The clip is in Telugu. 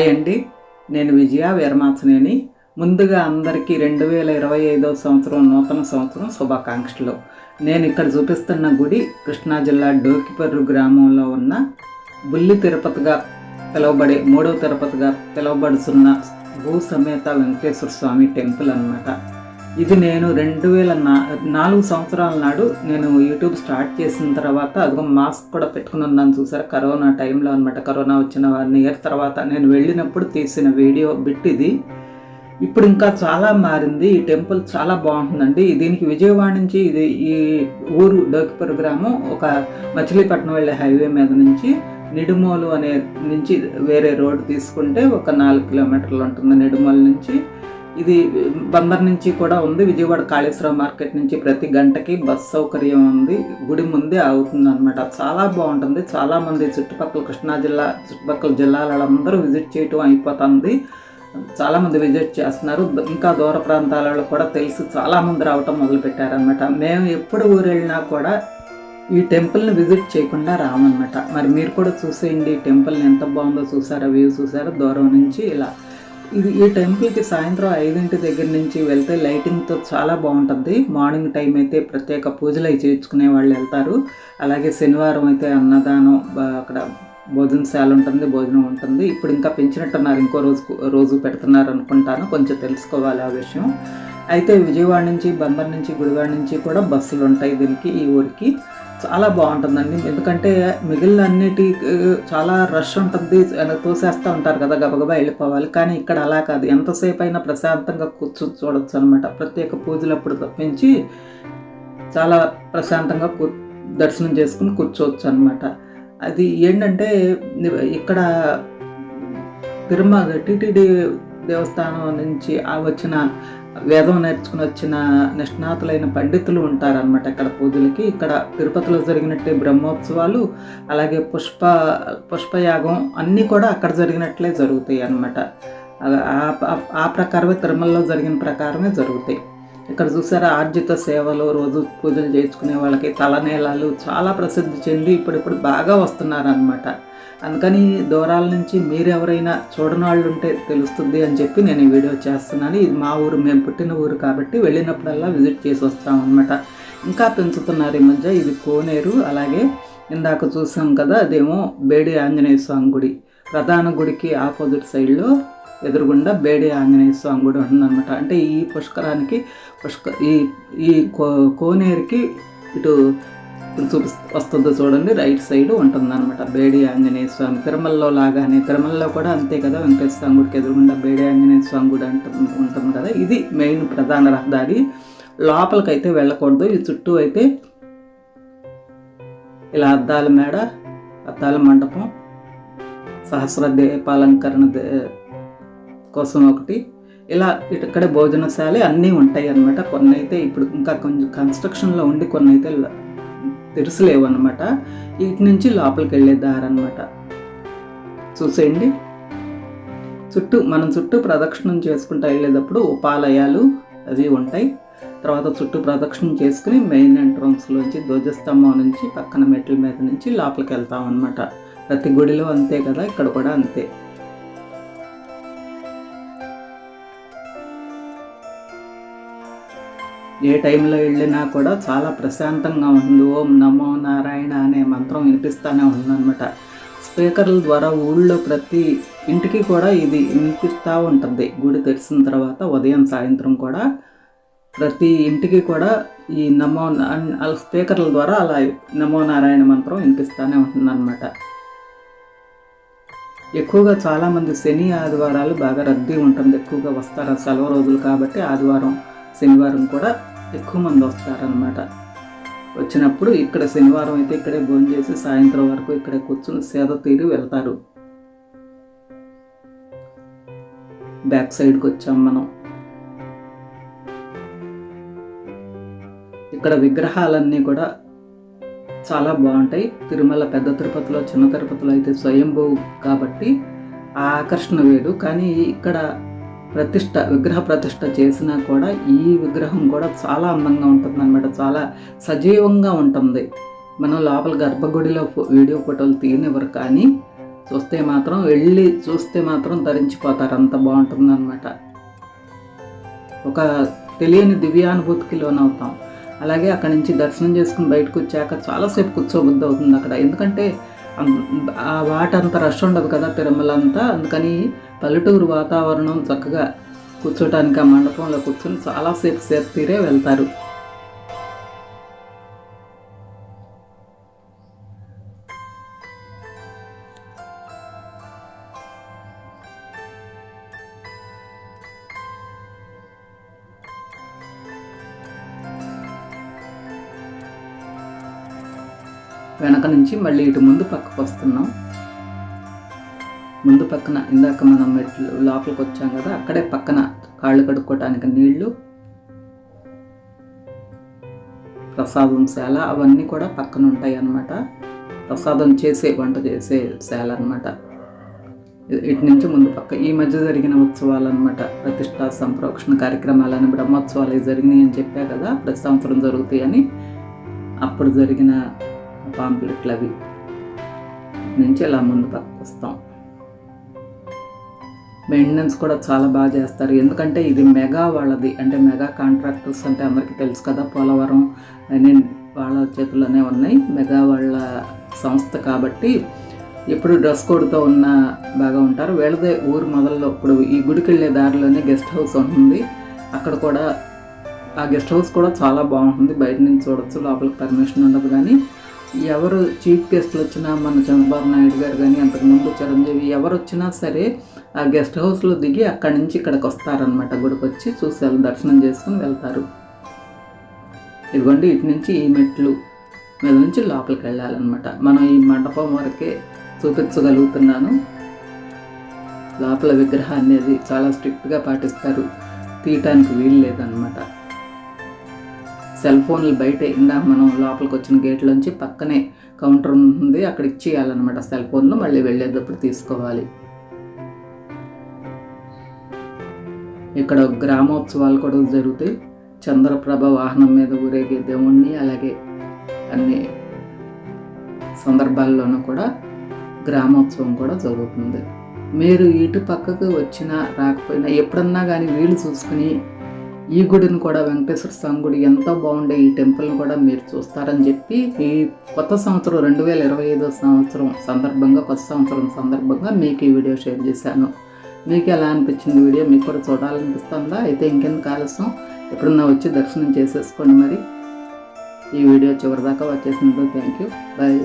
హాయ్ అండి. నేను విజయ వీరమాచనేని. ముందుగా అందరికీ రెండు వేల ఇరవై ఐదవ సంవత్సరం నూతన సంవత్సరం శుభాకాంక్షలు. నేను ఇక్కడ చూపిస్తున్న గుడి కృష్ణా జిల్లా డోకిపర్రు గ్రామంలో ఉన్న బుల్లి తిరుపతిగా పిలువబడే మూడవ తిరుపతిగా పిలువబడుతున్న భూ సమేత వెంకటేశ్వర స్వామి టెంపుల్ అన్నమాట. ఇది నేను రెండు వేల నా నాలుగు సంవత్సరాల నాడు నేను యూట్యూబ్ స్టార్ట్ చేసిన తర్వాత అదిగో మాస్క్ కూడా పెట్టుకుని ఉన్నాను చూసారా? కరోనా టైంలో అనమాట కరోనా వచ్చిన వన్ ఇయర్ తర్వాత నేను వెళ్ళినప్పుడు తీసిన వీడియో బిట్ ఇది. ఇప్పుడు ఇంకా చాలా మారింది. ఈ టెంపుల్ చాలా బాగుంటుందండి. దీనికి విజయవాడ నుంచి ఇది ఈ ఊరు డోకిపుర గ్రామం ఒక మచిలీపట్నం వెళ్ళే హైవే మీద నుంచి నిడుమోలు అనే నుంచి వేరే రోడ్డు తీసుకుంటే ఒక నాలుగు కిలోమీటర్లు ఉంటుంది నిడుమోలు నుంచి. ఇది బందర్ నుంచి కూడా ఉంది. విజయవాడ కాళేశ్వరం మార్కెట్ నుంచి ప్రతి గంటకి బస్ సౌకర్యం ఉంది. గుడి ముందే అవుతుంది అనమాట చాలా బాగుంటుంది. చాలామంది చుట్టుపక్కల కృష్ణా జిల్లా చుట్టుపక్కల జిల్లాలందరూ విజిట్ చేయటం అయిపోతుంది. చాలామంది విజిట్ చేస్తున్నారు. ఇంకా దూర ప్రాంతాలలో కూడా తెలిసి చాలామంది రావటం మొదలు పెట్టారనమాట మేము ఎప్పుడు ఊరు వెళ్ళినా కూడా ఈ టెంపుల్ని విజిట్ చేయకుండా రామన్నమాట. మరి మీరు కూడా చూసేయండి. ఈ టెంపుల్ని ఎంత బాగుందో చూసారా? వ్యూ చూసారా? దూరం నుంచి ఇలా ఇది ఈ టెంపుల్కి సాయంత్రం ఐదింటి దగ్గర నుంచి వెళ్తే లైటింగ్తో చాలా బాగుంటుంది. మార్నింగ్ టైం అయితే ప్రత్యేక పూజలు అవి చేర్చుకునే వాళ్ళు వెళ్తారు. అలాగే శనివారం అయితే అన్నదానం అక్కడ భోజనశాల ఉంటుంది భోజనం ఉంటుంది. ఇప్పుడు ఇంకా పెంచినట్టున్నారు ఇంకో రోజు రోజు పెడుతున్నారు అనుకుంటాను. కొంచెం తెలుసుకోవాలి ఆ విషయం. అయితే విజయవాడ నుంచి బందర్ నుంచి గుడివాడ నుంచి కూడా బస్సులు ఉంటాయి దీనికి ఈ ఊరికి. చాలా బాగుంటుందండి. ఎందుకంటే మిగిలిన అన్నిటి చాలా రష్ ఉంటుంది అని తోసేస్తూ ఉంటారు కదా గబగబా వెళ్ళిపోవాలి. కానీ ఇక్కడ అలా కాదు. ఎంతసేపు అయినా ప్రశాంతంగా కూర్చొని చూడొచ్చు అనమాట ప్రత్యేక పూజలు అప్పుడు తప్పించి చాలా ప్రశాంతంగా కూ దర్శనం చేసుకుని కూర్చోవచ్చు అనమాట అది ఏంటంటే ఇక్కడ తిరుమల టీటీడీ దేవస్థానం నుంచి ఆ వచ్చిన వేదం నేర్చుకుని వచ్చిన నిష్ణాతులైన పండితులు ఉంటారనమాట ఇక్కడ పూజలకి. ఇక్కడ తిరుపతిలో జరిగినట్టే బ్రహ్మోత్సవాలు అలాగే పుష్ప పుష్పయాగం అన్నీ కూడా అక్కడ జరిగినట్లే జరుగుతాయి అన్నమాట. ఆ- ప్రకారమే తిరుమలలో జరిగిన ప్రకారమే జరుగుతాయి. ఇక్కడ చూసారా ఆర్జిత సేవలు రోజు పూజలు చేయించుకునే వాళ్ళకి తలనేలాలు చాలా ప్రసిద్ధి చెంది ఇప్పుడిప్పుడు బాగా వస్తున్నారనమాట అందుకని దూరాల నుంచి మీరు ఎవరైనా చూడని వాళ్ళు ఉంటే తెలుస్తుంది అని చెప్పి నేను ఈ వీడియో చేస్తున్నాను. ఇది మా ఊరు మేము పుట్టిన ఊరు కాబట్టి వెళ్ళినప్పుడల్లా విజిట్ చేసి వస్తాం ఇంకా పెంచుతున్నారు ఈ మధ్య ఇది కోనేరు అలాగే ఇందాక చూసాం కదా అదేమో బేడి ఆంజనేయ స్వామి గుడి. ప్రధాన గుడికి ఆపోజిట్ సైడ్లో ఎదురుగుండా బేడి ఆంజనేయ స్వామి గుడి ఉంటుందన్నమాట అంటే ఈ పుష్కరానికి పుష్క ఈ ఈ కో కోనేరుకి ఇటు చూపి వస్తుందో చూడండి. రైట్ సైడ్ ఉంటుందన్నమాట. బేడి ఆంజనేయ స్వామి. తిరుమలలో లాగానే తిరుమలలో కూడా అంతే కదా వెంకటేశ్వర స్వామి గుడికి ఎదురుగుండా బేడి ఆంజనేయ స్వామి గుడి అంటుంది ఉంటుంది కదా. ఇది మెయిన్ ప్రధాన రహదారి. లోపలికైతే వెళ్ళకూడదు. ఈ చుట్టూ అయితే ఇలా అద్దాల మేడ అద్దాల మండపం సహస్ర దీపాలంకరణ దే- కోసం ఒకటి. ఇలా ఇక్కడే భోజనశాల అన్నీ ఉంటాయి అన్నమాట కొన్ని అయితే ఇప్పుడు ఇంకా కొంచెం కన్స్ట్రక్షన్లో ఉండి కొన్ని అయితే తెరుసలేవు అనమాట ఇటు నుంచి లోపలికి వెళ్ళే దారి అనమాట చూసేయండి. చుట్టూ మనం చుట్టూ ప్రదక్షిణం చేసుకుంటూ వెళ్ళేటప్పుడు ఉపాలయాలు అవి ఉంటాయి. తర్వాత చుట్టూ ప్రదక్షిణం చేసుకుని మెయిన్ ఎంట్రన్స్లోంచి ధ్వజస్తంభం నుంచి పక్కన మెట్ల మీద నుంచి లోపలికి వెళ్తాం అనమాట ప్రతి గుడిలో అంతే కదా ఇక్కడ కూడా అంతే. ఏ టైంలో వెళ్ళినా కూడా చాలా ప్రశాంతంగా ఉంది. ఓం నమో నారాయణ అనే మంత్రం వినిపిస్తూనే ఉందన్నమాట. స్పీకర్ల ద్వారా ఊళ్ళో ప్రతి ఇంటికి కూడా ఇది వినిపిస్తూ ఉంటుంది. గుడి తెరిచిన తర్వాత ఉదయం సాయంత్రం కూడా ప్రతి ఇంటికి కూడా ఈ నమో నా- స్పీకర్ల ద్వారా అలా నమో నారాయణ మంత్రం వినిపిస్తూనే ఉంటుందన్నమాట. ఎక్కువగా చాలామంది శని ఆదివారాలు బాగా రద్దీ ఉంటుంది. ఎక్కువగా వస్తారు సెలవు రోజులు కాబట్టి ఆదివారం శనివారం కూడా ఎక్కువ మంది వస్తారనమాట వచ్చినప్పుడు ఇక్కడ శనివారం అయితే ఇక్కడే భోజనం చేసి సాయంత్రం వరకు ఇక్కడే కూర్చుని సేద తీరి వెళ్తారు. బ్యాక్ సైడ్కి వచ్చాం మనం. ఇక్కడ విగ్రహాలన్నీ కూడా చాలా బాగుంటాయి. తిరుమల పెద్ద తిరుపతిలో చిన్న తిరుపతిలో అయితే స్వయంభూ కాబట్టి ఆ ఆకర్షణ వేరు. కానీ ఇక్కడ ప్రతిష్ట విగ్రహ ప్రతిష్ట చేసినా కూడా ఈ విగ్రహం కూడా చాలా అందంగా ఉంటుంది అనమాట చాలా సజీవంగా ఉంటుంది. మనం లోపల గర్భగుడిలో వీడియో ఫోటోలు తీయనివ్వరు కానీ చూస్తే మాత్రం వెళ్ళి చూస్తే మాత్రం ధరించిపోతారు. అంత బాగుంటుందన్నమాట. ఒక తెలియని దివ్యానుభూతికి లోనవుతాం అలాగే అక్కడి నుంచి దర్శనం చేసుకుని బయటకు వచ్చాక చాలాసేపు కూర్చోబుద్ధి అవుతుంది అక్కడ. ఎందుకంటే ఆ వాట అంత రష్ ఉండదు కదా తిరుమల అంతా అందుకని పల్లెటూరు వాతావరణం చక్కగా కూర్చోటానికి ఆ మండపంలో కూర్చొని చాలాసేపు సేపు తీరే వెళ్తారు. వెనక నుంచి మళ్ళీ ఇటు ముందు పక్కకు వస్తున్నాం. ముందు పక్కన ఇందాక మనం మెట్లు లోపలికి వచ్చాం కదా అక్కడే పక్కన కాళ్ళు కడుక్కోవటానికి నీళ్ళు ప్రసాదం శాల అవన్నీ కూడా పక్కన ఉంటాయి అన్నమాట. ప్రసాదం చేసే వంట చేసే శాల అనమాట ఇటు నుంచి ముందు పక్క. ఈ మధ్య జరిగిన ఉత్సవాలు అనమాట ప్రతిష్టా సంప్రోక్షణ కార్యక్రమాలని బ్రహ్మోత్సవాలు జరిగినాయి అని చెప్పా కదా ప్రతి సంవత్సరం జరుగుతాయి అని అప్పుడు జరిగిన పాంప్లెట్లు అవి. నుంచి ఇలా ముందు పక్కకు వస్తాం. మెయింటెనెన్స్ కూడా చాలా బాగా చేస్తారు. ఎందుకంటే ఇది మెగా వాళ్ళది. అంటే మెగా కాంట్రాక్టర్స్ అంటే అందరికీ తెలుసు కదా పోలవరం అని వాళ్ళ చేతుల్లోనే ఉన్నాయి. మెగా వాళ్ళ సంస్థ కాబట్టి ఎప్పుడు డ్రెస్ కోడ్తో ఉన్న బాగా ఉంటారు. వీళ్ళదే ఊరు మొదల్లో. ఇప్పుడు ఈ గుడికి వెళ్ళే దారిలోనే గెస్ట్ హౌస్ ఉంటుంది. అక్కడ కూడా ఆ గెస్ట్ హౌస్ కూడా చాలా బాగుంటుంది. బయట నుంచి చూడొచ్చు లోపలికి పర్మిషన్ ఉండదు కానీ ఎవరు చీఫ్ గెస్ట్లు వచ్చినా మన చంద్రబాబు నాయుడు గారు కానీ అంతకుముందు చిరంజీవి ఎవరు వచ్చినా సరే ఆ గెస్ట్ హౌస్లో దిగి అక్కడి నుంచి ఇక్కడికి వస్తారనమాట గుడికి వచ్చి చూసి దర్శనం చేసుకుని వెళ్తారు. ఇదిగోండి ఇటు నుంచి ఈ మెట్లు మీద నుంచి లోపలికి వెళ్ళాలన్నమాట. మనం ఈ మండపం వరకే చూపించగలుగుతున్నాను. లోపల విగ్రహాన్ని అనేది చాలా స్ట్రిక్ట్గా పాటిస్తారు. తీయటానికి వీలు లేదనమాట సెల్ ఫోన్లు బయట ఇందాక మనం లోపలికి వచ్చిన గేట్లోంచి పక్కనే కౌంటర్ ఉంటుంది అక్కడ ఇచ్చేయాలన్నమాట సెల్ ఫోన్లు మళ్ళీ వెళ్ళేటప్పుడు తీసుకోవాలి. ఇక్కడ గ్రామోత్సవాలు కూడా జరుగుతాయి. చంద్రప్రభ వాహనం మీద ఊరేగే దేవుణ్ణి అలాగే అన్ని సందర్భాల్లోనూ కూడా గ్రామోత్సవం కూడా జరుగుతుంది. మీరు ఇటు పక్కకు వచ్చినా రాకపోయినా ఎప్పుడన్నా కానీ వీలు చూసుకుని ఈ గుడిని కూడా వెంకటేశ్వర స్వామి గుడి ఎంతో బాగుండే ఈ టెంపుల్ని కూడా మీరు చూస్తారని చెప్పి ఈ కొత్త సంవత్సరం రెండు వేల ఇరవై ఐదో సంవత్సరం సందర్భంగా కొత్త సంవత్సరం సందర్భంగా మీకు ఈ వీడియో షేర్ చేశాను. మీకు ఎలా అనిపించింది వీడియో మీకు కూడా చూడాలనిపిస్తుందా? అయితే ఇంకెందుకు ఆలస్యం ఎప్పుడన్నా వచ్చి దర్శనం చేసేసుకోండి మరి. ఈ వీడియో చివరిదాకా వచ్చేసినందుకు థ్యాంక్ యూ బాయ్